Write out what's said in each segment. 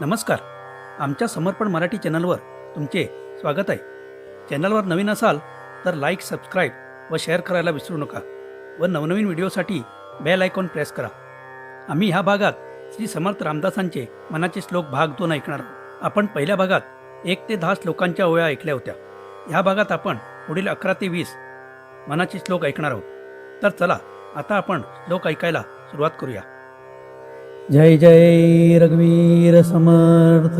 नमस्कार. आमच्या समर्पण मराठी चॅनलवर तुमचे स्वागत आहे. चॅनलवर नवीन असाल तर लाईक सबस्क्राईब व शेअर करायला विसरू नका व नवनवीन व्हिडिओसाठी बेल आयकॉन प्रेस करा. आम्ही ह्या भागात श्री समर्थ रामदासांचे मनाचे श्लोक भाग दोन ऐकणार आहोत. आपण पहिल्या भागात एक ते दहा श्लोकांच्या ओळ्या ऐकल्या होत्या. ह्या भागात आपण पुढील अकरा ते वीस मनाचे श्लोक ऐकणार आहोत. तर चला आता आपण श्लोक ऐकायला सुरुवात करूया. जय जय रघुवीर समर्थ।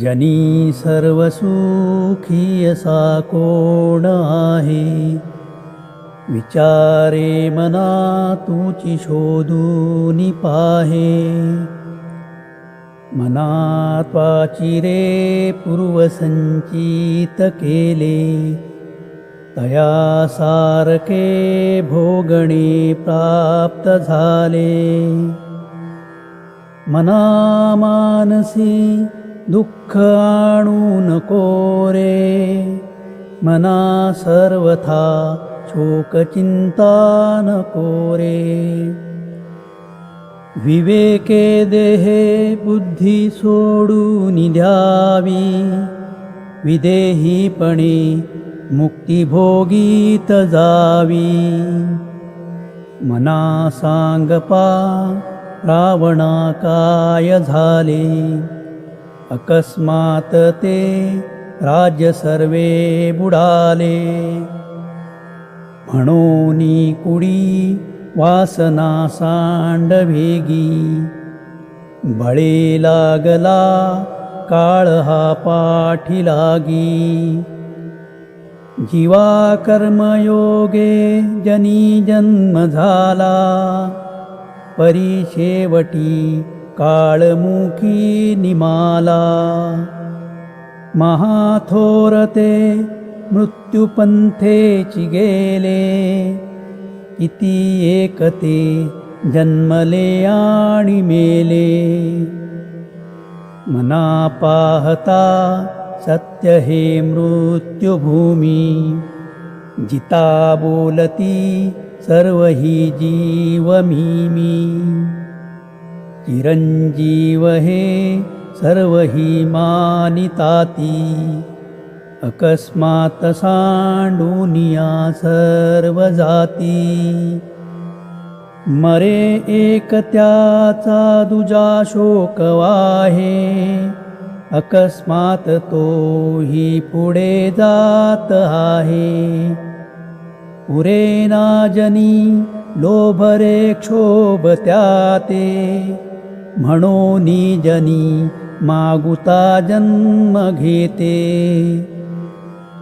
जनी सर्वसुखी असा कोण आहे? विचारे मना तुची शोधून पाहे। मनात्वाचिरे पूर्वसंचित केले। तया सारखे भोगणे प्राप्त झाले. मना मानसी दुःख आणू नको रे. मना सर्वथा शोक न नको रे. विवेके देहे बुद्धी सोडून द्यावी. विदेहीपणे मुक्तिभोगीत जावी। मना सांगपा रावणा काय झाले। अकस्मात ते राज्य सर्वे बुडाले। म्हणून कुडी वासना सांडभेगी। बळे लागला काळ हा पाठी लागी। जीवा कर्मयोगे जनी जन्म झाला. परिशेवटी काळमुखी निमाला. महाथोरते मृत्युपंथेची गेले किती एकते जन्मले आणि मेले. मना पाहता सत्य हे मृत्युभूमी. जिता बोलती सर्व ही जीव मी चिरंजीव हे सर्व ही मानिताती. अकस्मात सांडूनिया सर्व जाती. मरे एक त्याचा दुजा शोक वाहे अकस्मात तो ही पुढे जात आहे. पुरे नाजनी लोभरे क्षोभ त्याते. म्हणून जनी मागुता जन्म घेते.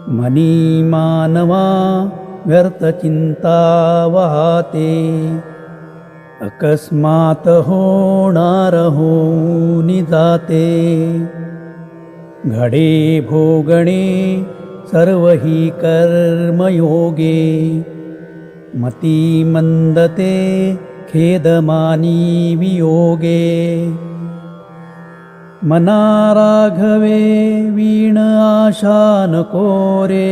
मनी मानवा व्यर्थ चिंता वाहते. अकस्मात होणार होऊन जाते. घडे भोगणे सर्वहि कर्मयोगे। मती मन्दते खेदमानी वियोगे। मना राघवे वीण आशानकोरे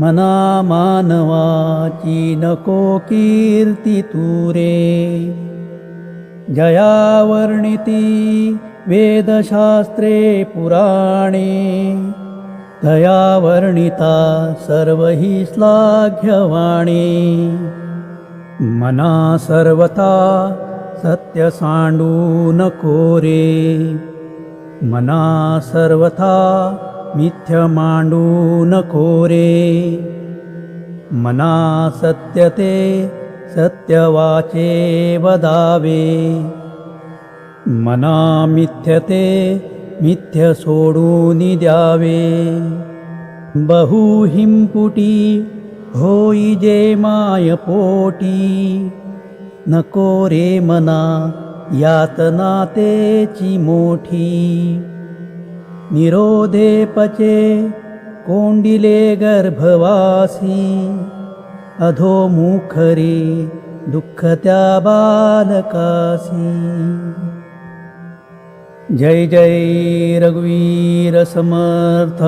मना मानवाची नको कीर्तितूरे जया तुरे जयावर्णिती वेदशास्त्रे पुराणे दया वर्णिता सर्व ही श्लाघ्यवाणी। मना सर्वथा सत्य सांडू नको मना सर्वथा मिथ्य मांडू नको मना सत्यते सत्यवाचे वदावे मना मिथ्यते मिथ्य सोडून द्यावे। बहुहिंपुटी होई जे मायपोटी नको रे मना यातना तेची मोठी। निरोधे पचे कोंडिले गर्भवासी। अधोमुखरे दुःख त्या बालकासी। जय जय रघुवीर समर्थ।